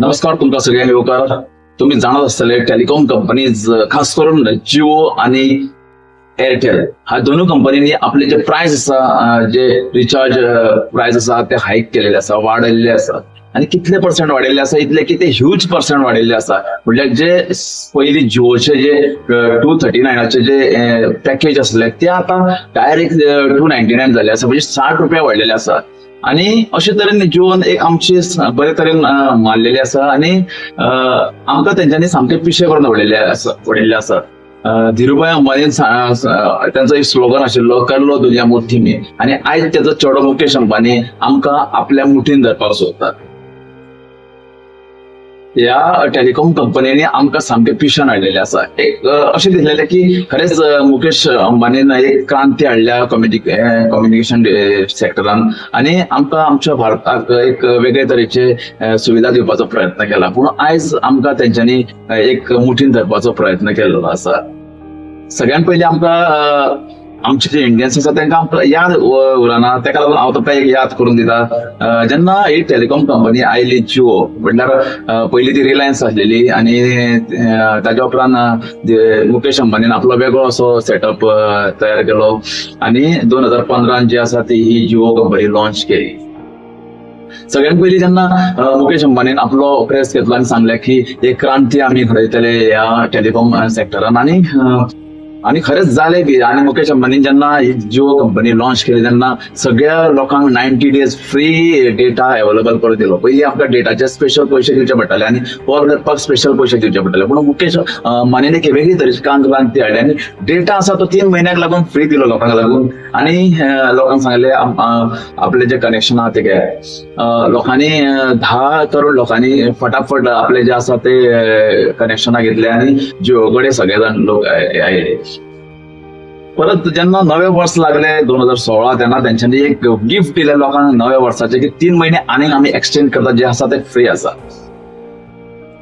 नमस्कार तुमका सगळ्या येवकार. तुम्ही जाणत असतले टेलिकॉम कंपनीज खास करून जिओ आणि एअरटेल. ह्या दोन्ही कंपनींनी आपले जे प्राइस असा जे रिचार्ज प्राइस असा ते हाईक केलेले असा वाढलेले असा. आणि कितले पर्सेंट वाढलेले असा इतले की ते ह्यूज पर्सेंट वाढलेले असा. म्हणजे जे पयलीं जिओचे जे टू थर्टी नायनाचे जे पॅकेज असले ते आता डायरेक्ट टू नायन्टी नायन झाले आसा म्हणजे साठ रुपया वाडलेले असा. आणि अशे तरेन जिवन एक आमची बरे तरेन मारलेली आसा आनी आमकां तेंच्यांनी सामके पिशे करून उडयले आसा उडयल्ले आसा धिरुभाई अंबानीन त्यांचो एक स्लोगन आशिल्लो करलो दुनिया मुठ्ठी में. आनी आयज तेचो चेडो मुकेश अंबानी आमकां आपल्या मुठीन धरपाक सोदता ह्या टेलिकॉम कंपनीने आमकां सामके पिशण हाडलेले आसा. एक अशें दिसलेलें की खरेंच मुकेश अंबानीन एक क्रांती हाडल्या कम्युनिकेशन सेक्टरान. आनी आमकां आमच्या भारताक एक वेगळे तरेचे सुविधा दिवपाचो प्रयत्न केला. पूण आयज आमकां तेंच्यांनी एक मुठीन धरपाचो प्रयत्न केल्लो आसा. सगळ्यांत पयलीं आमकां आमचे जे इंडियन्स आसा तांकां याद उरना ताका लागून हांव तांकां एक याद करून दिता. जेन्ना ही टेलिकॉम कंपनी आयली जिओ म्हटल्यार पयलीं ती रिलायन्स आसलेली आनी अं, ताच्या उपरांत मुकेश अंबानीन आपलो वेगळो असो सेटअप तयार केलो. आनी दोन हजार पंदरान जी आसा ती ही जिओ कंपनी लॉन्च केली. सगळ्यात पयलीं जेन्ना मुकेश अंबानीन आपलो प्रेस घेतलो आनी सांगले की एक क्रांती आमी घडयतले ह्या टेलिकॉम सेक्टरान आनी आणि खरेंच जाले बी आणि मुकेश अंबानी जेन्ना ही जिओ कंपनी लॉन्च केली तेन्ना सगळ्या लोकांक ninety days free data available करून दिलो. पहिली आपल्या डेटाचे स्पेशल पयशे दिवचे पडटाले आनी कॉल करपाक स्पेशल पयशे दिवचे पडटाले पूण मुकेश अंबानीन एक वेगळी तरेची कांत क्रांती हाडली आनी डेटा आसा तो तीन म्हयन्याक लागून फ्री दिलो लोकांक लागून. आनी लोकांक सांगले आपले जे कनेक्शन आहा ते घे लोकांनी धा करोड लोकांनी फटाफट आपले जे आसा ते कनेक्शनां घेतले आनी जिओ कडेन सगळे जाण लोक आयले परत जेन्ना नवे वर्स लागले दोन हजार सोळा तेन्ना तेंच्यांनी एक गिफ्ट दिले लोकांक नव्या वर्साचे की तीन महिने आनीक आमी एक्सटेंड करता जे आसा ते फ्री आसा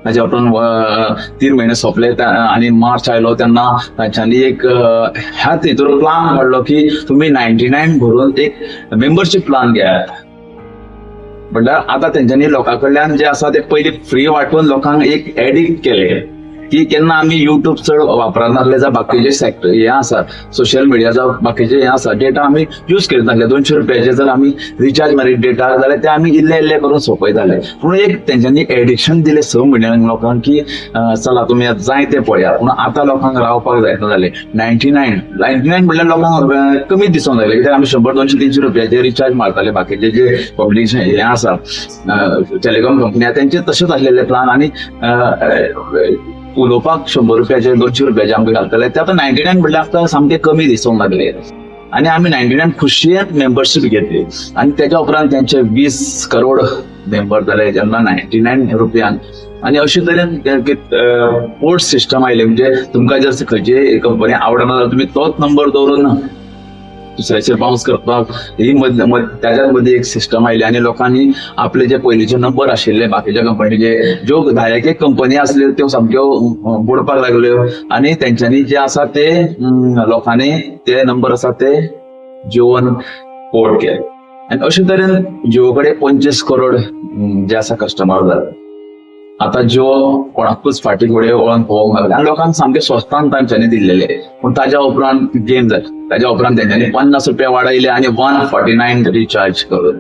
ताच्या उपरांत तीन महिने सोंपले आणि मार्च आयलो तेन्ना तांच्यानी एक ह्या ह्याच हितून प्लान काढलो की तुमी नायन्टी नायन भरून एक मेंबरशीप प्लान घेयात म्हणल्यार आता तेंच्यांनी लोकां कडल्यान जे आसा ते पयलीं फ्री वाटून लोकांक एक एडिक्ट केले. की केन्ना आमी युट्यूब चड वापरनासले जावं बाकीचे सेक्टर हे आसा सोशल मिडिया जावं बाकीचे हे आसा डेटा आमी यूज करीत नासले दोनशे रुपयाचे जर आमी रिचार्ज मारीत डेटा जाल्यार ते आमी इल्ले इल्ले करून सोंपयताले पूण एक तेंच्यांनी एडिक्शन दिले स म्हयन्यांक लोकांक की चला तुमी आतां जाय ते पळया पूण आतां लोकांक रावपाक जायना जालें नायन्टी नायन नायन्टी नायन म्हटल्यार लोकांक कमी दिसून दिसूंक लागले कित्याक आमी शंबर दोनशे तीनशे रुपयाचे रिचार्ज मारताले बाकीचे जे पब्लिकेशन हे आसा टेलिकॉम कंपनी तेंचे तशेंच आसलेले प्लान आनी उलोवपाक शंबर रुपयाचे दोनशे रुपयाचे आमकां घालताले. ते आतां नायन्टी नायन म्हणल्यार आमकां सामके कमी दिसूंक लागले. आनी आमी नायन्टी नायन खुशयेन मेंबरशीप घेतली. आनी तेच्या उपरांत तेंचे वीस करोड मेंबर जाले जेन्ना नायन्टी नायन रुपयान. आनी अशे तरेन पोर्ट सिस्टम आयले. म्हणजे तुमकां जर खंयची कंपनी आवडना जाल्यार तुमी तोच नंबर दवरून दुसऱ्याचेर बाउन्स करपाक ही मद- त्याच्याच एक सिस्टम आयली आणि लोकांनी आपले जे पयलींचे नंबर आशिल्ले बाकीच्या कंपनीचे ज्यो धायक एक कंपनी आसल्यो त्यो सामक्यो बुडपाक लागल्यो आणि तेंच्यांनी जे आसा ते लोकांनी ते नंबर आसा ते जिओन पोर्ट केले. आणि अशे तरेन जिओ कडेन पंचवीस करोड जे आसा कस्टमर जाले आता ज्यो कोणाकूच फाटी फुडें वळोन पळोवंक लागले आनी लोकांक सामके स्वस्तान तांच्यांनी दिल्लेले पूण ताज्या उपरांत गेम जाले ताज्या उपरांत तेंच्यांनी पन्नास रुपया वाडयले आनी वन फॉर्टी नायन रिचार्ज करून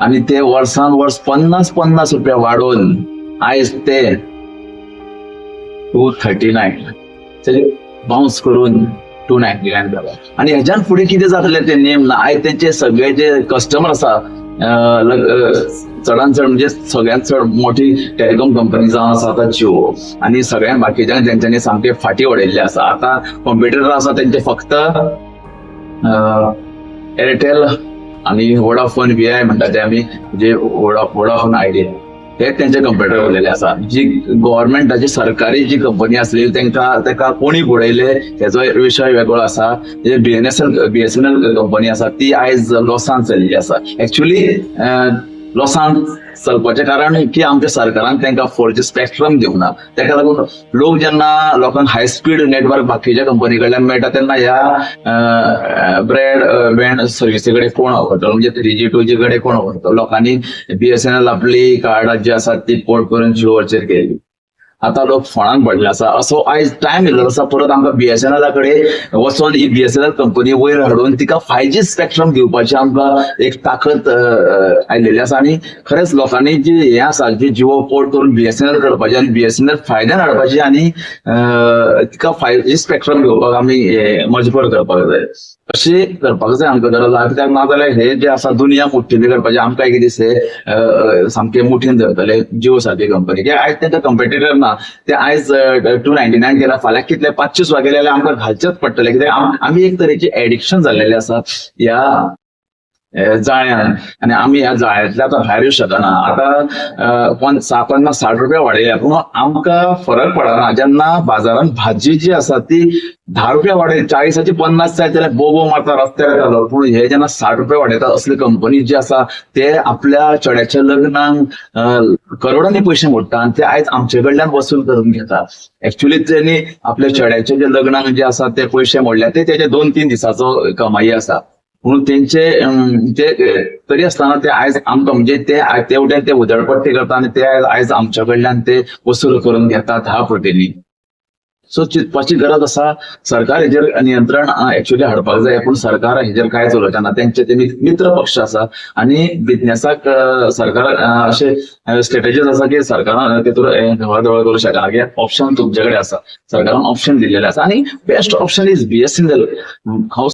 आनी ते वर्सान वर्स पन्नास पन्नास रुपया वाडोवन आयज ते टू थर्टी नायन बाउन्स करून टू नायन्टी नायन जाला आनी हेज्यान फुडें कितें जातलें तें नेम ना आयज तेंचे सगळे जे कस्टमर आसा चडान चड म्हणजे सगळ्यांत चड मोठी टेलिकॉम कंपनी जावन आसा आतां जिओ. आनी सगळ्या बाकीच्या तेंच्यांनी सामके फाटी उडयल्ले आसा आतां कॉम्प्युटर आसा तेंचे फक्त एअरटेल आणि वोडाफोन व्ही आय म्हणटा ते आमी जे वोडाफोन आयडिया ते तेंचे कंप्युटर उरलेले आसा जी गव्हर्नमेंटाची सरकारी जी कंपनी आसली तेंकां तेका कोणी उडयले हेचो विशय वेगळो आसा जे बीएनएसएल बीएसएनएल कंपनी आसा ती आयज लॉसान चलिल्ली आसा एक्चुअली लॉसान चलपाचें कारण की आमच्या सरकारान तांकां फोरचे दिवंक ना ताका लागून लोक जेन्ना लोकांक हाय स्पीड नेटवर्क बाकीच्या कंपनी कडल्यान मेळटा तेन्ना ह्या ब्रॅड बँड सर्विसी कडेन कोण वापरतलो म्हणजे थ्री जी टू जी कडेन कोण वापरतलो लोकांनी बीएसएनएल आपली कार्डां जी आसात ती पोर्ट करून जिओवरचेर केली. आता लोक फोंडांक पडले आसा असो आयज टायम येयल्लो आसा परत आमकां बीएसएनएला कडेन वचून ही बीएसएनएल कंपनी वयर हाडून तिका फाय जी स्पेक्ट्रम दिवपाची आमकां एक ताकद आयलेली आसा आनी खरेंच लोकांनी जी हे आसा जी जिओ पोर्ट करून बीएसएनएल करपाची आनी बीएसएनएल फायद्यान हाडपाची आनी तिका फाय जी स्पेक्ट्रम घेवपाक आमी मजबूर करपाक जाय. अशें करपाक जाय आमकां गरज आहा कित्याक नाजाल्यार हे जे आसा दुनिया मुठ्ठीने करपाचे आमकां एक दीस हे सामके मुठीन धरतले जिओ सारकी कंपनी कित्याक आयज तेंकां कंपेटिटर ना. ते आयज टू नायन्टी नायन केला फाल्यां. कितले? पांचशे वागेले जाल्यार आमकां घालचेच पडटले कित्याक? आमी एक तरेचे एडिक्शन जाल्लेले आसा ह्या जाळ्यान. आनी आमी ह्या जाळ्यातल्या आतां भायर येवंक शकना आतां सा पन्नास साठ रुपया वाडयल्या पूण आमकां फरक पडना. जेन्ना बाजारांत भाजी जी आसा ती धा रुपया वाडय चाळीसाची पन्नास जाय जाल्यार बोबो मारता रस्त्यार येतालो पूण हे जेन्ना साठ रुपया वाडयता असली कंपनी जी आसा ते आपल्या चेड्याच्या लग्नाक करोडांनी पयशे मोडटा आनी ते आयज आमचे कडल्यान वसूल करून घेता एक्च्युली तेणी आपल्या चेड्याचे जे लग्नाक जे आसा ते पयशे मोडल्या ते तेजे दोन तीन दिसाचो कमाई आसा म्हणून तेंचे ते तरी आसतना ते आयज आमकां म्हणजे ते आय- ते वटेन करता आनी ते आयज- आमच्या कडल्यान ते वसूल करून घेतात ह्या पटींनी सो चिंतपाची गरज आसा सरकार हेजेर नियंत्रण एक्च्युली हाडपाक जाय पूण सरकार हेजेर कांयच उलोवचें ना तेंचे ते मित्र पक्ष आसा आनी बिझनेसाक सरकार अशे स्ट्रॅटेजीज आसा की सरकारान तेतूर ढवळाढवळ करूं शकना की ऑप्शन तुमचे कडेन आसा सरकारान ऑप्शन दिलेले आसा आनी बेस्ट ऑप्शन इज बीएससी हांव